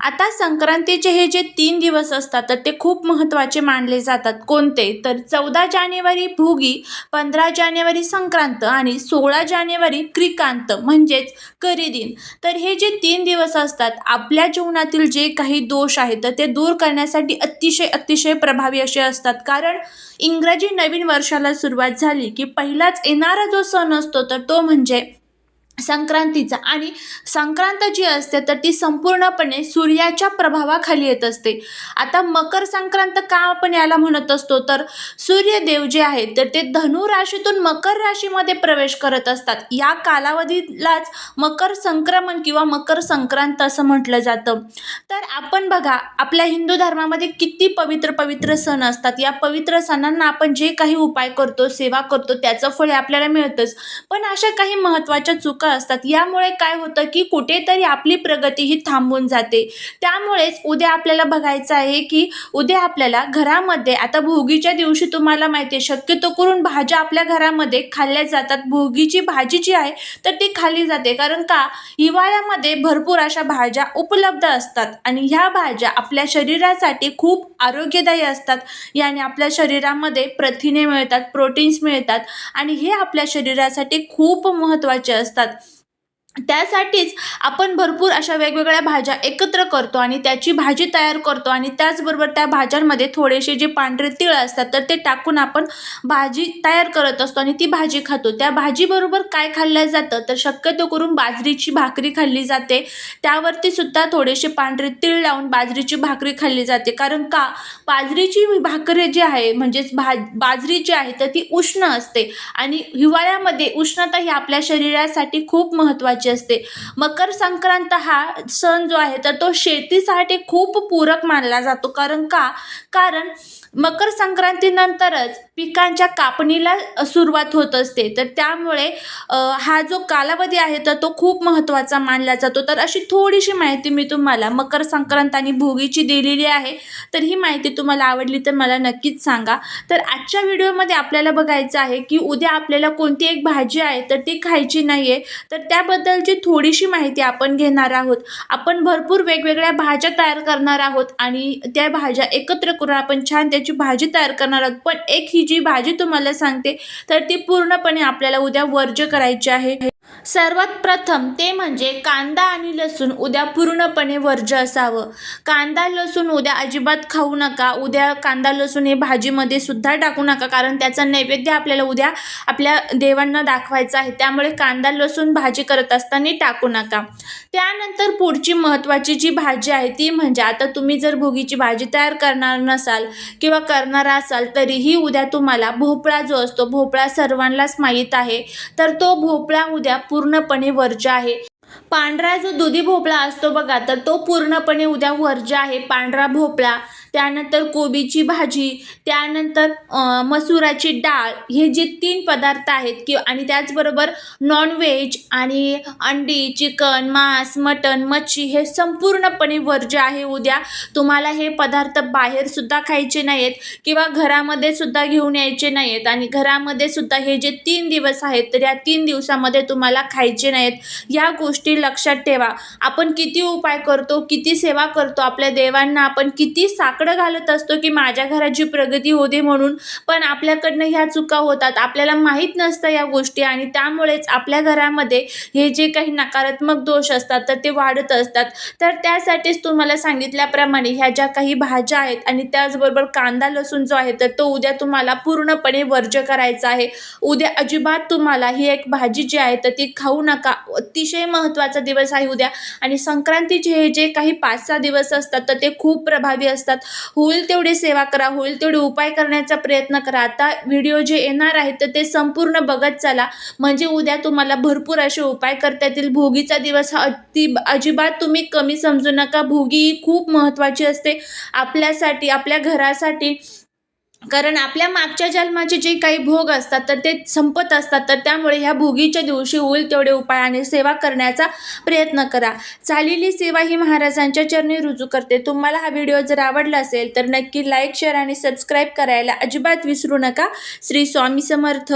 आता संक्रांतीचे हे जे तीन दिवस असतात तर ते खूप महत्त्वाचे मानले जातात. कोणते? तर चौदा जानेवारी भोगी पंधरा जानेवारी संक्रांत आणि सोळा जानेवारी क्रिकांत म्हणजेच करीदिन तर हे जे तीन दिवस असतात आपल्या जीवनातील जे काही दोष आहेत तर ते दूर करण्यासाठी अतिशय अतिशय प्रभावी असे असतात. कारण इंग्रजी नवीन वर्षाला सुरुवात झाली की पहिलाच येणारा जो सण असतो तर तो म्हणजे संक्रांतीचा. आणि संक्रांत जी असते तर ती संपूर्णपणे सूर्याच्या प्रभावाखाली येत असते. आता मकर संक्रांत का आपण याला म्हणत असतो? तर सूर्यदेव जे आहेत तर ते धनु राशीतून मकर राशीमध्ये प्रवेश करत असतात. या कालावधीलाच मकर संक्रमण किंवा मकर संक्रांत असं म्हटलं जातं. तर आपण बघा आपल्या हिंदू धर्मामध्ये किती पवित्र पवित्र सण असतात. या पवित्र सणांना आपण जे काही उपाय करतो सेवा करतो त्याचं फळ हे आपल्याला मिळतंच. पण अशा काही महत्त्वाच्या चुका असतात. यामुळे काय होतं की कुठेतरी आपली प्रगती ही थांबून जाते. त्यामुळेच उद्या आपल्याला बघायचं आहे की उद्या आपल्याला घरामध्ये आता भोगीच्या दिवशी तुम्हाला माहिती आहे शक्यतो करून भाज्या आपल्या घरामध्ये खाल्ल्या जातात. भोगीची भाजी जी आहे तर ती खाल्ली जाते. कारण का? हिवाळ्यामध्ये भरपूर अशा भाज्या उपलब्ध असतात आणि ह्या भाज्या आपल्या शरीरासाठी खूप आरोग्यदायी असतात. याने आपल्या शरीरामध्ये प्रथिने मिळतात प्रोटीन्स मिळतात आणि हे आपल्या शरीरासाठी खूप महत्त्वाचे असतात. त्यासाठीच आपण भरपूर अशा वेगवेगळ्या भाज्या एकत्र करतो आणि त्याची भाजी तयार करतो आणि त्याचबरोबर त्या भाज्यांमध्ये थोडेसे जे पांढरे तीळ असतात तर ते टाकून आपण भाजी तयार करत असतो आणि ती भाजी खातो. त्या भाजीबरोबर काय खाल्लं जातं? तर शक्यतो करून बाजरीची भाकरी खाल्ली जाते. त्यावरती सुद्धा थोडेसे पांढरे तीळ लावून बाजरीची भाकरी खाल्ली जाते. कारण का? बाजरीची भाकरी जी आहे म्हणजेच भा बाजरी जी आहे तर ती उष्ण असते आणि हिवाळ्यामध्ये उष्णता ही आपल्या शरीरासाठी खूप महत्त्वाची असते. मकर संक्रांत हा सण जो आहे तर तो शेतीसाठी खूप पूरक मानला जातो. कारण का? कारण मकर संक्रांतीनंतरच पिकांच्या कापणीला सुरुवात होत असते. तर त्यामुळे हा जो कालावधी आहे तर तो खूप महत्त्वाचा मानला जातो. तर अशी थोडीशी माहिती मी तुम्हाला मकर संक्रांत आणि भोगीची दिलेली आहे तर ही माहिती तुम्हाला आवडली तर मला नक्कीच सांगा. तर आजच्या व्हिडिओमध्ये आपल्याला बघायचं आहे की उद्या आपल्याला कोणती एक भाजी आहे तर ती खायची नाही आहे तर त्याबद्दल त्याबद्दलची थोडीशी माहिती आपण घेणार आहोत. आपण भरपूर वेगवेगळ्या भाज्या तयार करणार आहोत आणि त्या भाज्या एकत्र करून आपण छान त्याची भाजी तयार करणार आहोत. पण एक ही जी भाजी तुम्हाला सांगते तर ती पूर्णपणे आपल्याला उद्या वर्ज्य करायची आहे. सर्वात प्रथम ते म्हणजे कांदा आणि लसूण उद्या पूर्णपणे वर्ज्य असावं. कांदा लसूण उद्या अजिबात खाऊ नका. उद्या कांदा लसूण हे भाजीमध्ये सुद्धा टाकू नका कारण त्याचा नैवेद्य आपल्याला उद्या आपल्या देवांना दाखवायचा आहे. त्यामुळे कांदा लसूण भाजी करत असताना टाकू नका. त्यानंतर पुढची महत्त्वाची जी भाजी आहे ती म्हणजे आता तुम्ही जर भोगीची भाजी तयार करणार नसाल किंवा करणार असाल तरीही उद्या तुम्हाला भोपळा जो असतो भोपळा सर्वांनाच माहीत आहे. तर तो भोपळा उद्या पूर्णपणे वर्ज्य आहे. पांढरा जो दुधी भोपळा असतो बघा तर तो पूर्णपणे उद्या वर्ज्य आहे. पांढरा भोपळा त्यानंतर कोबीची भाजी त्यानंतर मसुराची डाळ हे जे तीन पदार्थ आहेत कि आणि त्याचबरोबर नॉनव्हेज आणि अंडी चिकन मांस मटण मच्छी हे संपूर्णपणे वर्ज्य आहे उद्या तुम्हाला हे पदार्थ बाहेरसुद्धा खायचे नाही आहेत किंवा घरामध्ये सुद्धा घेऊन यायचे नाही आहेत आणि घरामध्ये सुद्धा हे जे तीन दिवस आहेत तर या तीन दिवसामध्ये तुम्हाला खायचे नाही आहेत या गोष्टी लक्षात ठेवा. आपण किती उपाय करतो किती सेवा करतो आपल्या देवांना आपण किती साकडं घालत असतो की माझ्या घराची प्रगती होते म्हणून पण आपल्याकडनं ह्या चुका होतात. आपल्याला माहीत नसतं या गोष्टी आणि त्यामुळेच आपल्या घरामध्ये हे जे काही नकारात्मक दोष असतात तर ते वाढत असतात. तर त्यासाठीच तुम्हाला सांगितल्याप्रमाणे ह्या ज्या काही भाज्या आहेत आणि त्याचबरोबर कांदा लसूण जो आहे तर तो उद्या तुम्हाला पूर्णपणे वर्ज्य करायचा आहे. उद्या अजिबात तुम्हाला ही एक भाजी जी आहे तर ती खाऊ नका. अतिशय महत्त्वाचा दिवस आहे उद्या. आणि संक्रांतीचे हे जे काही पाच सहा दिवस असतात तर ते खूप प्रभावी असतात. होईल तेवढी सेवा करा होईल तेवढे उपाय करण्याचा प्रयत्न करा. आता व्हिडिओ जे येणार आहेत तर ते संपूर्ण बघत चला. म्हणजे उद्या तुम्हाला भरपूर असे उपाय करता येतील. भोगीचा दिवस हा अति अजिबात तुम्ही कमी समजू नका. भोगी ही खूप महत्त्वाची असते. आपल्यासाठी आपल्या घरासाठी कारण आपल्या मागच्या जन्माचे जे काही भोग असतात तर ते संपत असतात. तर त्यामुळे ह्या भोगीच्या दिवशी होईल तेवढे उपाय आणि सेवा करण्याचा प्रयत्न करा. चालेली सेवा ही महाराजांच्या चरणी रुजू करते. तुम्हाला हा व्हिडिओ जर आवडला असेल तर नक्की लाईक शेअर आणि सबस्क्राईब करायला अजिबात विसरू नका. श्री स्वामी समर्थ.